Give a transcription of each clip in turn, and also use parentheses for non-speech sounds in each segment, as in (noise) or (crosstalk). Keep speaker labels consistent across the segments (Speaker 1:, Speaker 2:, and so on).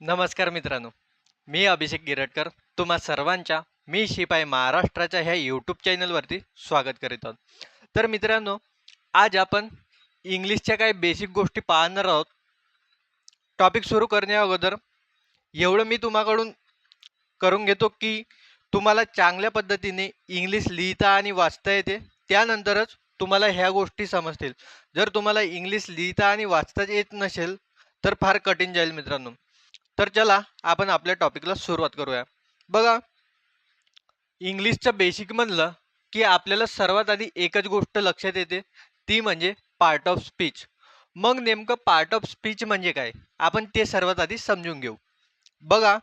Speaker 1: नमस्कार मित्रांनो मी अभिषेक गिरटकर. तुम्हा सर्वांच्या मी शिपाई महाराष्ट्राच्या ह्या यूट्यूब चॅनलवरती स्वागत करीत आहोत. तर मित्रांनो आज आपण इंग्लिशच्या काही बेसिक गोष्टी पाहणार आहोत. टॉपिक सुरू करण्या अगोदर एवढं मी तुम्हाकडून करून घेतो की तुम्हाला चांगल्या पद्धतीने इंग्लिश लिहिता आणि वाचता येते. त्यानंतरच तुम्हाला ह्या गोष्टी समजतील. जर तुम्हाला इंग्लिश लिहिता आणि वाचता येत नसेल तर फार कठीण जाईल मित्रांनो. तर चला आपण आपल्या टॉपिकला सुरुवात करूया. बघा इंग्लिशचं बेसिक म्हणलं की आपल्याला सर्वात आधी एकच गोष्ट लक्षात येते ती म्हणजे पार्ट ऑफ स्पीच मग नेमकं पार्ट ऑफ स्पीच म्हणजे काय? आपण ते सर्वात आधी समजून घेऊ. बघा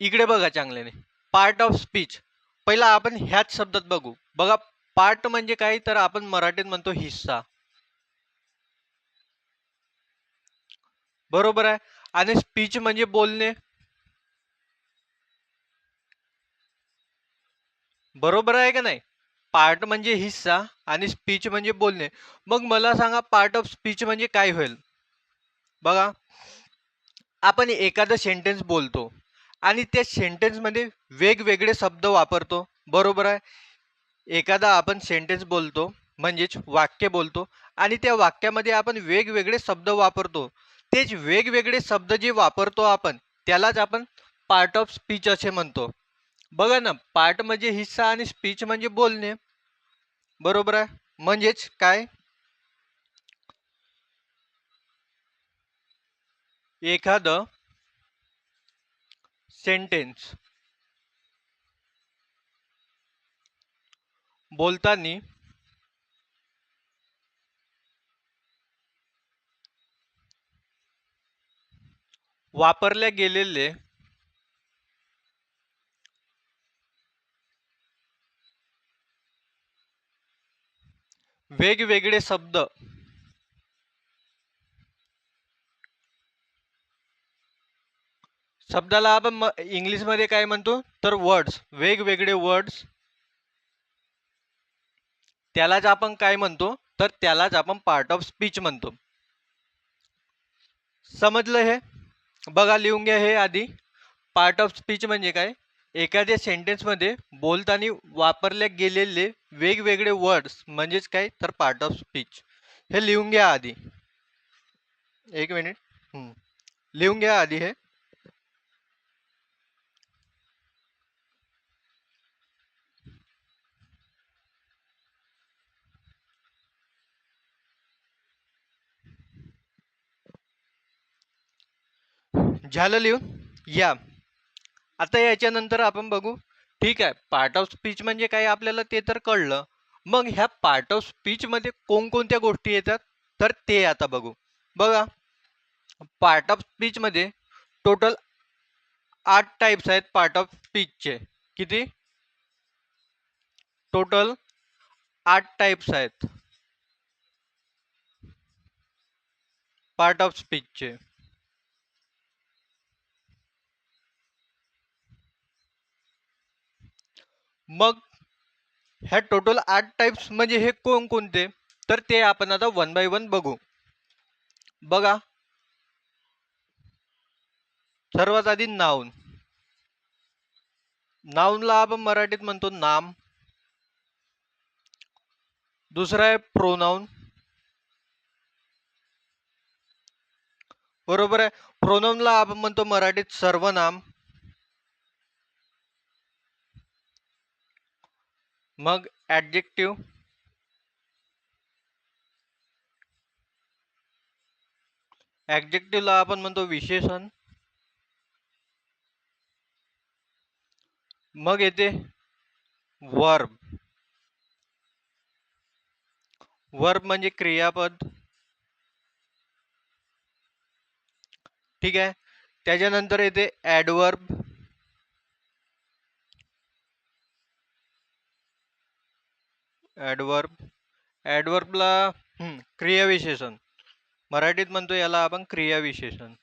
Speaker 1: इकडे बघा चांगल्याने. पार्ट ऑफ स्पीच पहिला आपण ह्याच शब्दात बघू. बघा पार्ट म्हणजे काय? तर आपण मराठीत म्हणतो हिस्सा. बरोबर आहे. आणि स्पीच म्हणजे बोलणे. बरोबर आहे का नाही? पार्ट म्हणजे हिस्सा आणि स्पीच म्हणजे बोलणे. मग मला सांगा पार्ट ऑफ स्पीच म्हणजे काय होईल? बघा. आपण एखादं सेंटेन्स बोलतो आणि त्या सेंटेन्समध्ये वेगवेगळे शब्द वापरतो. बरोबर आहे? एखादा आपण सेंटेन्स बोलतो म्हणजेच वाक्य बोलतो आणि त्या वाक्यामध्ये आपण वेगवेगळे शब्द वापरतो. तेच वेगवेगळे शब्द जे वापरतो आपण त्यालाच आपण पार्ट ऑफ स्पीच असे म्हणतो. बघा ना पार्ट म्हणजे हिस्सा आणि स्पीच म्हणजे बोलणे. बरोबर आहे? म्हणजेच काय? एखादं सेंटेन्स बोलताना वापरल्या गेलेले वेगवेगळे शब्द शब्दाला आपण म- इंग्लिशमध्ये काय म्हणतो? तर वर्ड्स वेगवेगळे वर्ड्स त्यालाच आपण काय म्हणतो? तर त्यालाच आपण पार्ट ऑफ स्पीच म्हणतो. समजलं हे? बघा लिहून घ्या हे आधी. पार्ट ऑफ स्पीच म्हणजे काय? एखाद्या सेंटेन्समध्ये बोलताना वापरल्या गेलेले वेगवेगळे वर्ड्स म्हणजेच काय? तर पार्ट ऑफ स्पीच हे लिहून घ्या आधी. एक मिनिट लिहून घ्या आधी हे. झालं लिहून? या. आता याच्यानंतर आपण बघू. ठीक आहे. पार्ट ऑफ स्पीच म्हणजे काय आपल्याला ते तर कळलं. मग ह्या पार्ट ऑफ स्पीचमध्ये कोणकोणत्या गोष्टी येतात? तर ते आता बघू. बघा. पार्ट ऑफ स्पीचमध्ये टोटल आठ टाईप्स आहेत पार्ट ऑफ स्पीचचे किती? टोटल आठ टाईप्स आहेत. पार्ट ऑफ स्पीचचे मग ह्या टोटल आठ टाईप्स म्हणजे हे कोणकोणते तर ते आपण आता वन बाय वन बघू. बघा. सर्वात आधी नाऊन नाऊनला आपण मराठीत म्हणतो नाम. दुसरा आहे प्रोनाऊन बरोबर आहे? प्रोनाऊनला आपण म्हणतो मराठीत सर्वनाम. मग ॲडजेक्टिव्ह ॲक्जेक्टिव्हला आपण म्हणतो विशेषण. मग येते वर्ब वर्ब म्हणजे क्रियापद. ठीक आहे? त्याच्यानंतर येते ॲडवर्ब ॲडवर्ब ॲडवर्बला क्रियाविशेषण. मराठीत म्हणतो याला आपण क्रियाविशेषण.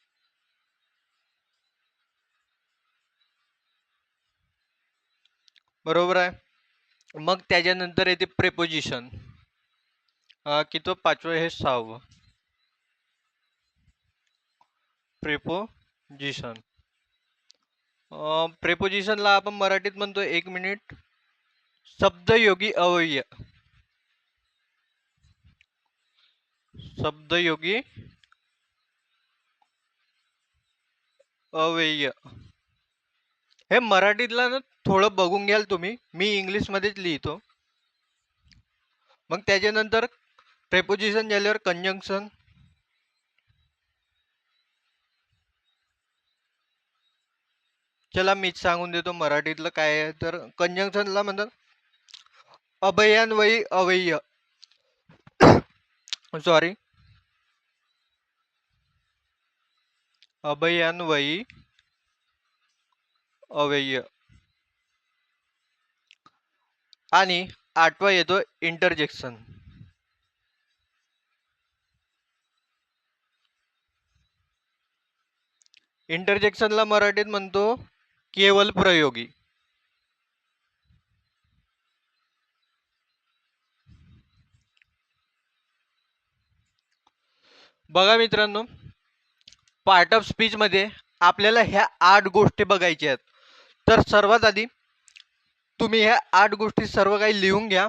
Speaker 1: बरोबर आहे? मग त्याच्यानंतर येते प्रेपोजिशन की तो पाचवं हे सहावं. प्रेपोजिशन प्रेपोजिशनला आपण मराठीत म्हणतो एक मिनिट शब्दयोगी अवयय. शब्दयोगी अव्यय. हे मराठीतला ना थोडं बघून घ्याल तुम्ही. मी इंग्लिशमध्येच लिहितो. मग त्याच्यानंतर प्रेपोजिशन झाल्यावर कंजंक्शन चला मीच सांगून देतो मराठीतलं काय आहे. तर कंजंक्शनला म्हणतात अभयान्वयी अवयय. सॉरी (coughs) अभयान्वयी अव्यय. आणि आठवा येतो इंटरजेक्शन इंटरजेक्शनला मराठीत म्हणतो केवल प्रयोगी. बघा मित्रांनो पार्ट ऑफ स्पीचमध्ये आपल्याला ह्या आठ गोष्टी बघायच्या आहेत. तर सर्वात आधी तुम्ही ह्या आठ गोष्टी सर्व काही लिहून घ्या.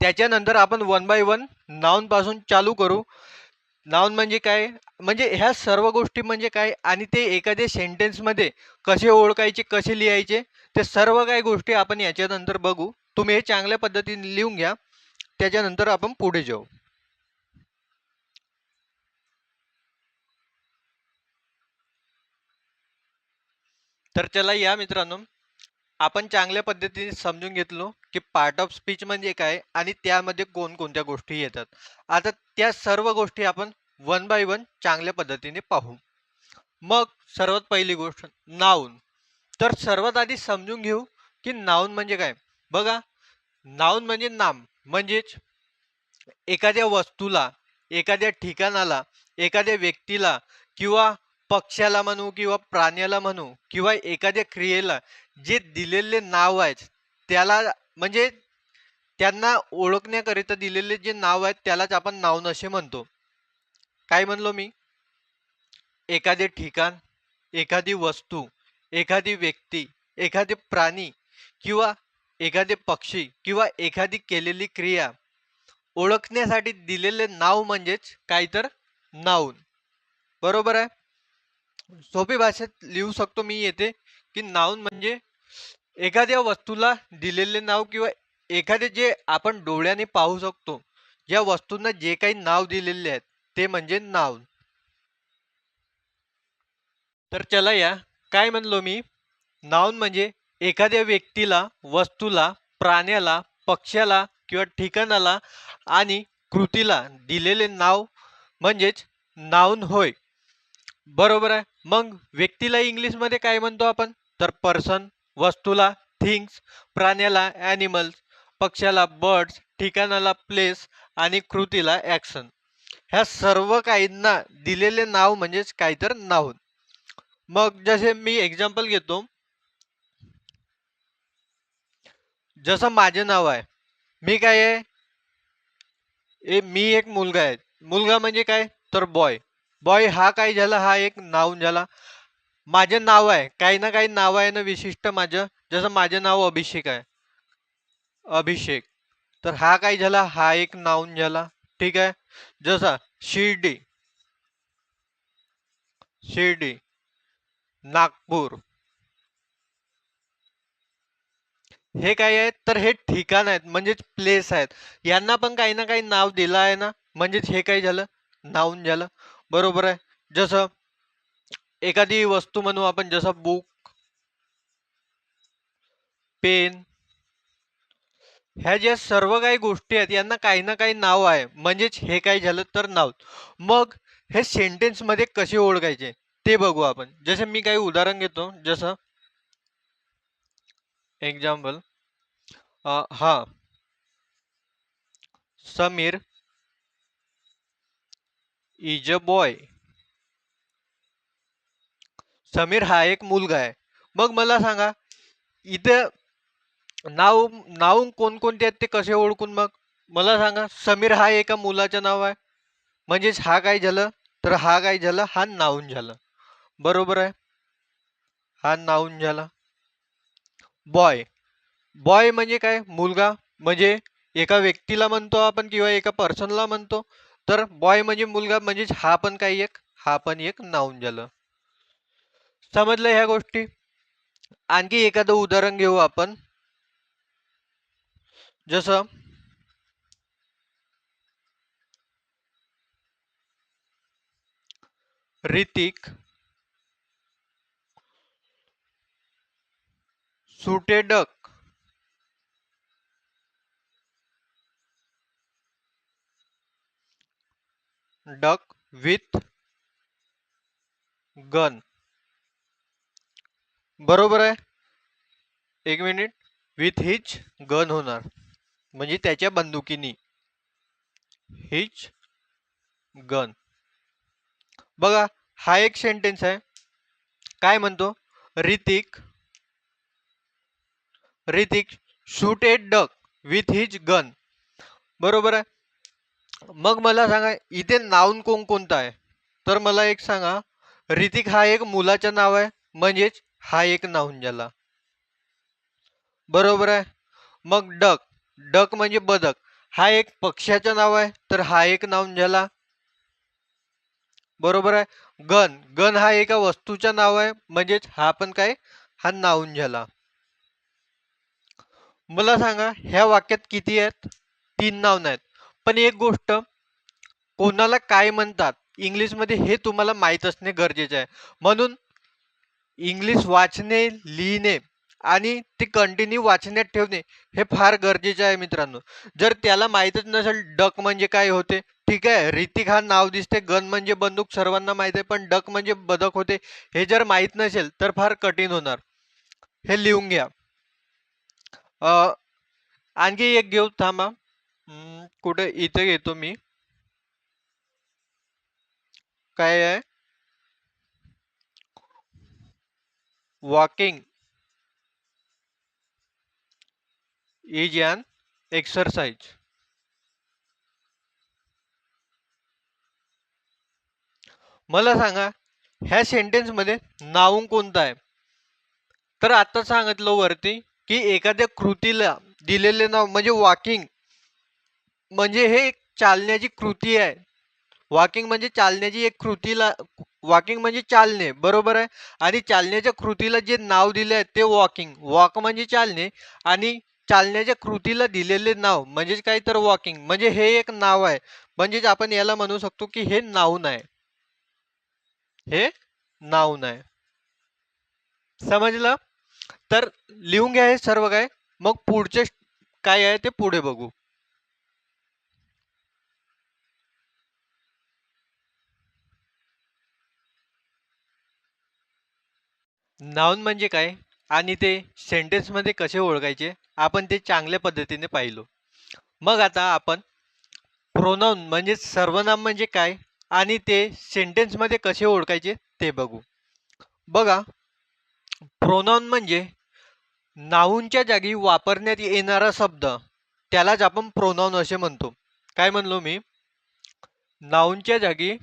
Speaker 1: त्याच्यानंतर आपण वन बाय वन नाऊनपासून चालू करू. नाऊन म्हणजे काय? म्हणजे ह्या सर्व गोष्टी म्हणजे काय? आणि ते एखाद्या सेंटेन्समध्ये कसे ओळखायचे कसे लिहायचे ते सर्व काही गोष्टी आपण याच्यानंतर बघू. तुम्ही हे चांगल्या पद्धतीने लिहून घ्या. त्याच्यानंतर आपण पुढे जाऊ. तर चला या मित्रांनो. आपण चांगल्या पद्धतीने समजून घेतलो की पार्ट ऑफ स्पीच म्हणजे काय आणि त्यामध्ये कोणकोणत्या गोष्टी येतात. आता त्या सर्व गोष्टी आपण वन बाय वन चांगल्या पद्धतीने पाहू. मग सर्वात पहिली गोष्ट नाऊन तर सर्वात आधी समजून घेऊ की नाऊन म्हणजे काय. बघा नाऊन म्हणजे नाम म्हणजेच एखाद्या वस्तूला एखाद्या ठिकाणाला एखाद्या व्यक्तीला किंवा पक्ष्याला म्हणू किंवा प्राण्याला म्हणू किंवा एखाद्या क्रियेला जे दिलेले नाव आहेत त्याला म्हणजे त्यांना ओळखण्याकरिता दिलेले जे नाव आहेत त्यालाच आपण नाव असे म्हणतो. काय म्हणलो मी? एखादे ठिकाण एखादी वस्तू एखादी व्यक्ती एखादे प्राणी किंवा एखादे पक्षी किंवा एखादी केलेली क्रिया ओळखण्यासाठी दिलेले नाव म्हणजेच काय तर नाऊन. बरोबर आहे? सोपी भाषेत लिहू शकतो मी येते की नाऊन म्हणजे एखाद्या वस्तूला दिलेले नाव किंवा एखादे जे आपण डोळ्याने पाहू शकतो ज्या वस्तूंना जे काही नाव दिलेले आहेत ते म्हणजे नाव तर चला या काय म्हणलो मी? नाऊन म्हणजे एखाद्या व्यक्तीला वस्तूला प्राण्याला पक्ष्याला किंवा ठिकाणाला आणि कृतीला दिलेले नाव म्हणजेच नाऊन होय. बरोबर आहे. मग व्यक्तीला इंग्लिशमध्ये काय म्हणतो आपण? तर पर्सन वस्तूला थिंग्स प्राण्याला ॲनिमल्स पक्ष्याला बर्ड्स ठिकाणाला प्लेस आणि कृतीला ॲक्शन ह्या सर्व काहींना दिलेले नाव म्हणजेच काही तर नाऊन मग जसे मी एक्झाम्पल घेतो. जसं माझे नाव आहे. मी काय आहे? ए मी एक मुलगा आहे. मुलगा म्हणजे काय? तर बॉय बॉय हा काय झाला? हा एक नाव झाला. माझे नाव आहे. काही ना काही नाव आहे ना विशिष्ट माझं. जसं माझं नाव अभिषेक आहे. अभिषेक. तर हा काय झाला? हा एक नाऊन झाला. ठीक आहे? जसा शिर्डी. शिर्डी. नागपूर. हे काय आहेत? तर हे ठिकाण आहेत. म्हणजेच प्लेस आहेत. यांना पण काही ना काही नाव दिलं आहे ना? म्हणजेच हे काय झालं? नाऊन झालं. बरोबर आहे. जसं एखादी वस्तू म्हणू आपण जसं बुक पेन ह्या ज्या सर्व काही गोष्टी आहेत यांना काही ना काही नाव आहे. म्हणजेच हे काही झालं तर नाव. मग हे सेंटेन्समध्ये कसे ओळखायचे? ते बघू आपण. जसं मी काही उदाहरण घेतो जसं एक्झाम्पल हा. Sameer is a boy. Sameer हा एक मुलगा आहे. मग मला सांगा इथं नाव नाव कोणकोणते आहेत ते कसे ओळखून मग? मला सांगा समीर हा एका मुलाचं नाव आहे. म्हणजेच हा काय झालं? तर हा काय झालं? हा नाऊन झालं. बरोबर आहे? हा नाऊन झाला. बॉय. बॉय म्हणजे काय? मुलगा. म्हणजे एका व्यक्तीला म्हणतो आपण किंवा एका पर्सनला म्हणतो. तर बॉय म्हणजे मुलगा म्हणजेच हा पण काही एक हा पण एक नाऊन झालं समजलं ह्या गोष्टी? आणखी एखादं उदाहरण घेऊ आपण. जसं रितिक सुटेडक डक with विथ गन. बरोबर आहे? एक मिनिट. विथ हिच गन होणार. म्हणजे त्याच्या बंदुकीनी. हिच गन. बघा हा एक सेंटेन्स आहे. काय म्हणतो? Hrithik Hrithik shoot at duck with his gun बरोबर आहे? मग मला सांगा इथे नाऊन कोण कोणता आहे? तर मला एक सांगा ऋतिक हा एक मुलाचं नाव आहे म्हणजेच हा एक नाऊन झाला बरोबर आहे? मग डक डक म्हणजे बदक. हा एक पक्ष्याचं नाव आहे तर हा एक नाऊन झाला बरोबर आहे? गन गन हा एका वस्तूचं नाव आहे म्हणजेच हा पण काय? हा नाऊन झाला मला सांगा ह्या वाक्यात किती आहेत? तीन नावं आहेत पण एक गोष्ट कोणाला काय म्हणतात इंग्लिशमध्ये हे तुम्हाला माहीत असणे गरजेचे आहे. म्हणून इंग्लिश वाचणे लिहिणे आणि ते कंटिन्यू वाचण्यात ठेवणे हे फार गरजेचे आहे मित्रांनो. जर त्याला माहीतच नसेल डक म्हणजे काय होते? ठीक आहे रितिक हा नाव दिसते गन म्हणजे बंदूक सर्वांना माहीत आहे पण डक म्हणजे बदक होते हे जर माहीत नसेल तर फार कठीण होणार. हे लिहून घ्या. आणखी एक घेऊ थांबा. कुठे इथे घेतो मी. काय आहे? वॉकिंग. Is an exercise. मला सांगा ह्या सेंटेन्समध्ये मध्ये कोणतं आहे? तर आता सांगितलं वरती की एखाद्या कृतीला दिलेले नाव म्हणजे वॉकिंग. म्हणजे हे एक चालण्याची कृती आहे. वॉकिंग म्हणजे चालण्याची एक कृतीला वॉकिंग म्हणजे चालणे बरोबर आहे? आणि चालण्याच्या कृतीला जे नाव दिले आहे ते वॉकिंग वॉक म्हणजे चालणे आणि चालण्याच्या कृतीला दिलेले नाव म्हणजेच काय तर वॉकिंग म्हणजे हे एक नाव आहे. म्हणजेच आपण याला म्हणू शकतो की हे नाऊन आहे. हे नाऊन आहे. समजलं? तर लिहून घ्या हे सर्व काय मग पुढचे काय आहे ते पुढे बघू. नाऊन म्हणजे काय? आणि ते सेंटेन्समध्ये कसे ओळखायचे? आपण ते चांगल्या पद्धतीने पाहिलो. मग आता आपण प्रोनाऊन म्हणजे सर्वनाम म्हणजे काय? आणि ते सेंटेन्समध्ये कसे ओळखायचे? ते बघू. बघा. प्रोनाऊन म्हणजे नाऊनच्या जागी वापरण्यात येणारा शब्द. त्यालाच आपण प्रोनाऊन असे म्हणतो. काय म्हणलो मी? नाऊनच्या जागी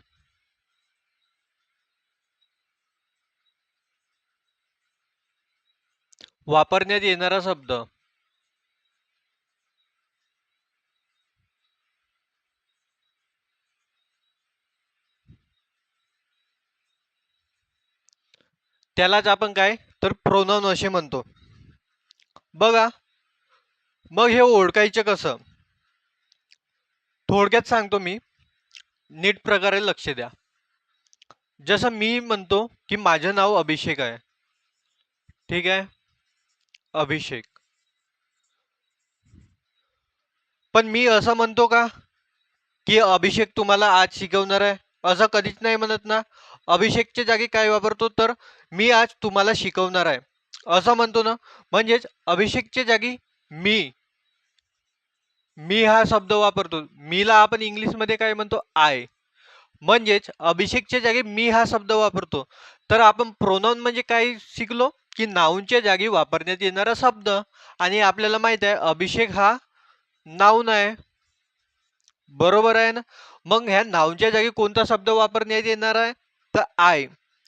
Speaker 1: वापरण्यात येणारा शब्द. त्यालाच आपण काय? तर प्रोनाऊन असे म्हणतो. बघा मग हे ओळखायचं कसं? थोडक्यात सांगतो मी. नीट प्रकारे लक्ष द्या. जसं मी म्हणतो की माझं नाव अभिषेक आहे. ठीक आहे? अभिषेक. पण मी असं म्हणतो का की अभिषेक तुम्हाला आज शिकवणार आहे? असं कधीच नाही म्हणत ना. अभिषेकच्या जागी काय वापरतो तर मी आज तुम्हाला शिकवणार आहे. असं म्हणतो ना. म्हणजेच अभिषेकच्या जागी मी मी हा शब्द वापरतो. मीला आपण इंग्लिशमध्ये काय म्हणतो? आय. म्हणजेच अभिषेकच्या जागी मी हा शब्द वापरतो. तर आपण प्रोनाऊन म्हणजे काय शिकलो? की नाऊनच्या जागी वापरण्यात येणारा शब्द. आणि आपल्याला माहीत आहे अभिषेक हा नाऊन आहे. बरोबर आहे ना? मग ह्या नाऊनच्या जागी कोणता शब्द वापरण्यात येणार आहे? तर आय.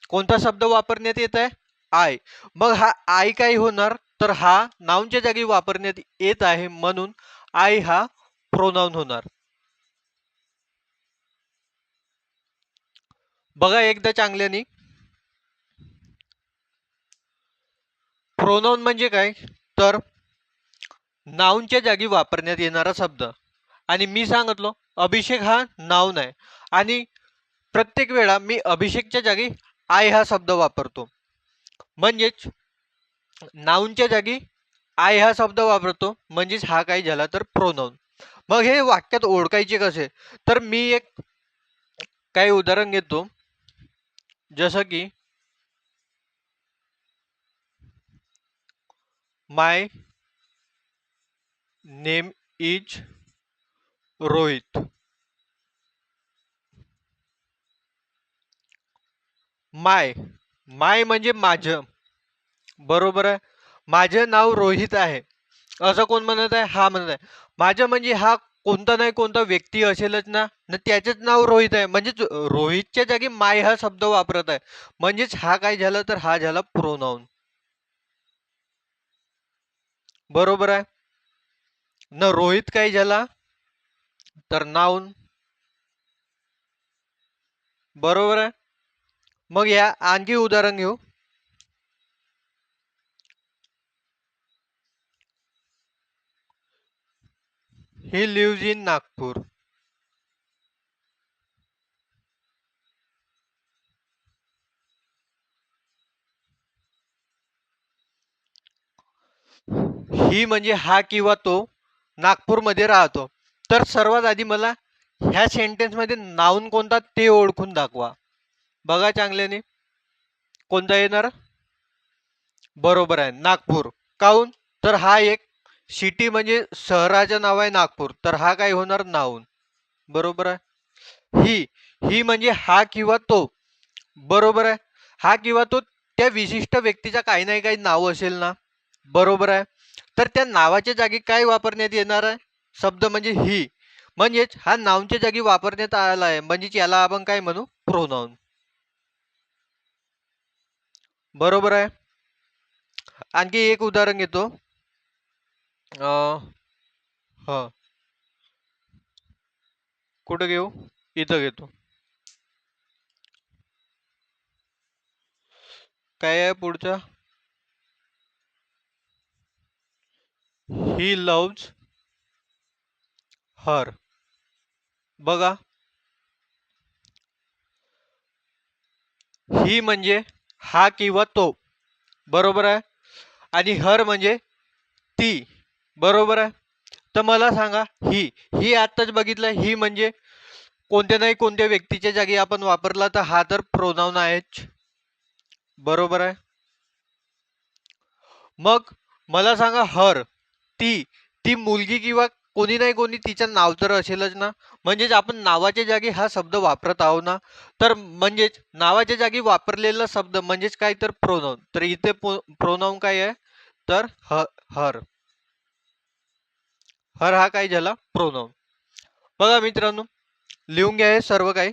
Speaker 1: कोणता शब्द वापरण्यात येत आहे? आय. मग हा आय काय होणार? तर हा नाऊनच्या जागी वापरण्यात येत आहे म्हणून आय हा प्रोनाऊन होणार. बघा एकदा चांगल्याने. प्रोनाऊन म्हणजे काय? तर नाऊनच्या जागी वापरण्यात येणारा शब्द. आणि मी सांगितलो अभिषेक हा नाऊन आहे. आणि प्रत्येक वेळा मी अभिषेकच्या जागी आय हा शब्द वापरतो. म्हणजेच नाऊनच्या जागी आय हा शब्द वापरतो. म्हणजेच हा काय झाला तर प्रोनाऊन मग हे वाक्यात ओळखायचे कसे? तर मी एक काही उदाहरण घेतो. जसं की my name is Rohit. My my म्हणजे माझं. बरोबर आहे? माझं नाव रोहित आहे. असं कोण म्हणत आहे? हा म्हणत आहे. माझं म्हणजे हा कोणता नाही कोणता व्यक्ती असेलच ना? न त्याचंच नाव रोहित आहे. म्हणजेच रोहितच्या जागी माय हा शब्द वापरत आहे. म्हणजेच हा काय झाला तर हा झाला प्रोनाऊन बरोबर आहे. न रोहित काय झाला तर नाऊन. बरोबर आहे. मग या आणखी उदाहरण घेऊ. He lives in Nagpur. He म्हणजे हा किंवा तो नागपूरमध्ये राहतो. तर सर्वात आधी मला ह्या सेंटेन्समध्ये नाऊन कोणता ते ओळखून दाखवा. बघा चांगल्याने. कोणता येणार? बरोबर आहे नागपूर. काहून? तर हा एक सिटी म्हणजे शहराचं नाव आहे नागपूर. तर हा काय होणार? नाऊन बरोबर आहे? ही ही म्हणजे हा किंवा तो. बरोबर आहे? हा किंवा तो त्या विशिष्ट व्यक्तीचा काही नाही काही नाव असेल ना? बरोबर आहे? तर त्या नावाच्या जागी काय वापरण्यात येणार आहे? शब्द म्हणजे ही. म्हणजेच हा नाऊनच्या जागी वापरण्यात आला आहे. म्हणजेच याला आपण काय म्हणू? प्रोनाऊन बरोबर आहे? आणखी एक उदाहरण घेतो. ह. कुठं घेऊ? इथं घेतो. काय आहे पुढचा? He loves her. बघा. ही म्हणजे हा किंवा तो. बरोबर आहे? आणि हर म्हणजे ती. बरोबर आहे? तर मला सांगा ही. ही आत्ताच बघितलं ही म्हणजे कोणत्या नाही कोणत्या व्यक्तीच्या जागी आपण वापरला तर हा तर प्रोनाऊन आहेच. बरोबर आहे? मग मला सांगा हर. ती ती मुलगी किंवा कोणी नाही कोणी तिचं नाव तर असेलच ना. म्हणजेच आपण नावाच्या जागी हा शब्द वापरत आहो ना. तर म्हणजेच नावाच्या जागी वापरलेला शब्द म्हणजेच काय तर प्रोनाऊन तर इथे प्रोनाऊन काय आहे? तर ह हर. हर हा काय झाला? प्रोनाऊन बघा मित्रांनो लिहून घ्या हे सर्व काही.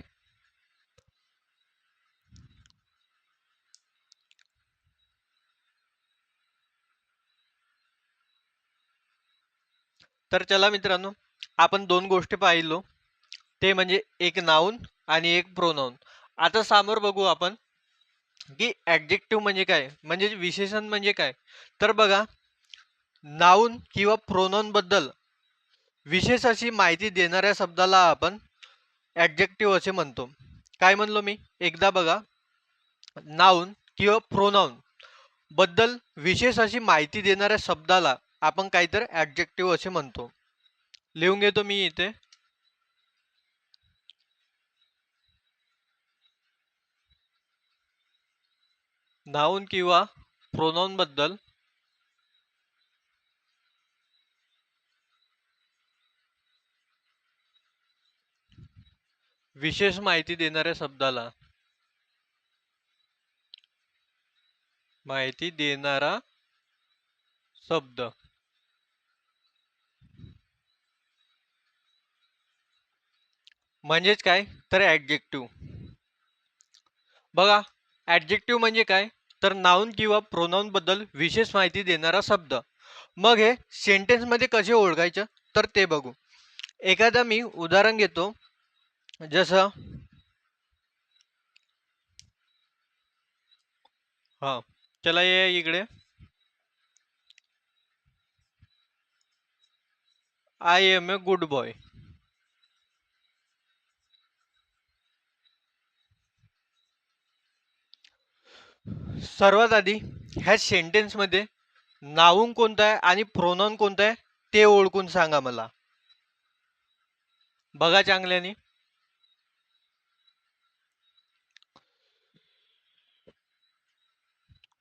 Speaker 1: तर चला मित्रांनो आपण दोन गोष्टी पाहिलो. ते म्हणजे एक नाऊन आणि एक प्रोनाऊन आता समोर बघू आपण की ॲडजेक्टिव्ह म्हणजे काय? म्हणजे विशेषण म्हणजे काय? तर बघा नाऊन किंवा प्रोनाऊनबद्दल विशेष अशी माहिती देणाऱ्या शब्दाला आपण ॲडजेक्टिव्ह असे म्हणतो. काय म्हणलो मी? एकदा बघा नाऊन किंवा प्रोनाऊन बद्दल विशेष अशी माहिती देणाऱ्या शब्दाला आपण काहीतरी ॲडजेक्टिव्ह असे म्हणतो. लिहून घेतो मी इथे. नाऊन किंवा प्रोनाऊन बद्दल. विशेष माहिती देणाऱ्या शब्दाला. माहिती देणारा शब्द. म्हणजेच काय? तर ॲडजेक्टिव्ह बघा ॲडजेक्टिव्ह म्हणजे काय? तर नाऊन किंवा प्रोनाऊनबद्दल विशेष माहिती देणारा शब्द. मग हे सेंटेन्समध्ये कसे ओळखायचं? तर ते बघू. एखादा मी उदाहरण घेतो. जसं हा चला ये इकडे. I am a good boy सर्वात आधी ह्या सेंटेन्समध्ये नाऊन कोणतं आहे आणि प्रोनॉन कोणतं आहे ते ओळखून सांगा मला. बघा चांगल्याने.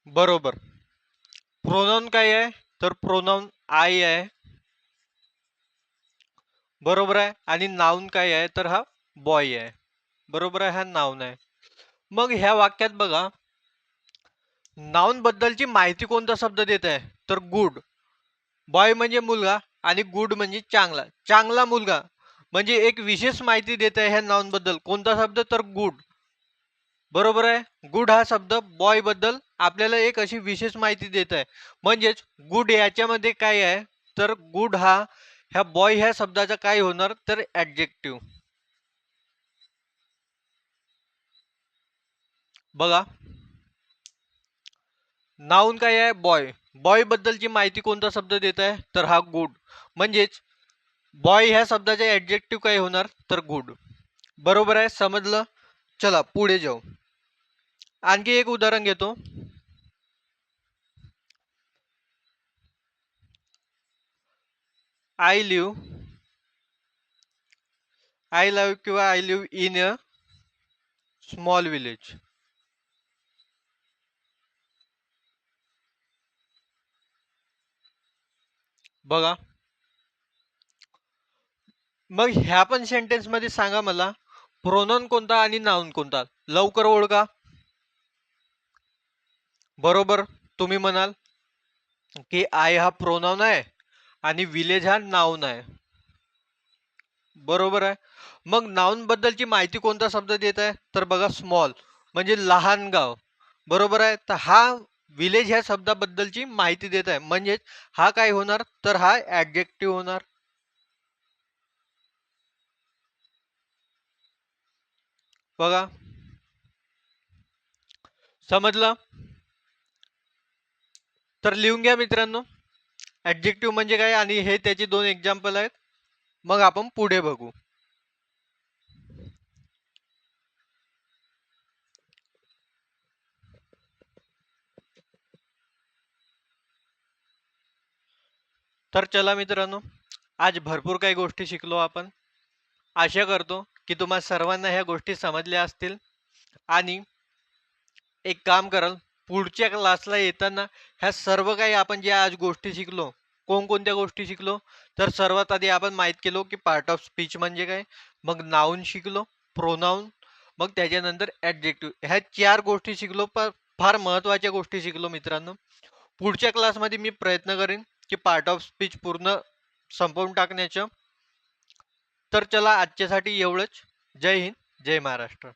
Speaker 1: बरोबर. प्रोनाऊन काय आहे? तर प्रोनाऊन आय आहे. बरोबर आहे? आणि नाऊन काय आहे? तर हा बॉय आहे. बरोबर आहे? हा नाऊन आहे. मग ह्या वाक्यात बघा. नाऊन बद्दलची माहिती कोणता शब्द देत आहे? तर गुड बॉय म्हणजे मुलगा आणि गुड म्हणजे चांगला. चांगला मुलगा म्हणजे एक विशेष माहिती देत आहे ह्या नाऊन बद्दल कोणता शब्द? तर गुड बरोबर आहे? गुड हा शब्द बॉयबद्दल आपल्याला एक अशी विशेष माहिती देत आहे. म्हणजेच गुड याच्यामध्ये काय आहे? तर गुड हा ह्या बॉय ह्या शब्दाचा काय होणार? तर ऍडजेक्टिव्ह बघा. नाऊन काय आहे? बॉय बॉय बद्दलची माहिती कोणता शब्द देत आहे तर हा गुड म्हणजेच बॉय ह्या शब्दाचे ॲडजेक्टिव्ह काय होणार? तर गुड बरोबर आहे? समजलं? चला पुढे जाऊ. आणखी एक उदाहरण घेतो. आय लिव्ह आय लव्ह किंवा I live in a small village बघा. मग ह्या पण सेंटेन्समध्ये सांगा मला प्रोनॉन कोणता आणि नाऊन कोणता? लवकर ओळखा. बरोबर तुम्ही म्हणाल की आय हा प्रोनाऊन आहे आणि विलेज हा नाऊन आहे. बरोबर आहे? मग नाऊन बद्दलची माहिती कोणता शब्द देत आहे? तर बघा स्मॉल म्हणजे लहान गाव. बरोबर आहे? तर हा विलेज ह्या शब्दाबद्दलची माहिती देत आहे. म्हणजेच हा काय होणार? तर हा ऍडजेक्टिव्ह होणार. बघा. समजलं? तर लिहून घ्या मित्रांनो. ऍडजेक्टिव्ह म्हणजे काय? आणि हे त्याचे दोन एक्झाम्पल आहेत. मग आपण पुढे बघू. तर चला मित्रांनो आज भरपूर काही गोष्टी शिकलो आपण. आशा करतो की तुम्हा सर्वांना ह्या गोष्टी समजल्या असतील. आणि एक काम कराल पुढच्या क्लासला येताना ह्या सर्व काही आपण ज्या आज गोष्टी शिकलो कोणकोणत्या गोष्टी शिकलो तर सर्वात आधी आपण माहीत केलो की पार्ट ऑफ स्पीच म्हणजे काय मग नाऊन शिकलो प्रोनाऊन मग त्याच्यानंतर ॲडजेक्टिव्ह ह्या चार गोष्टी शिकलो पण फार महत्त्वाच्या गोष्टी शिकलो मित्रांनो. पुढच्या क्लासमध्ये मी प्रयत्न करेन की पार्ट ऑफ स्पीच पूर्ण संपवून टाकण्याचं. तर चला आजच्यासाठी एवढंच. जय हिंद जय महाराष्ट्र.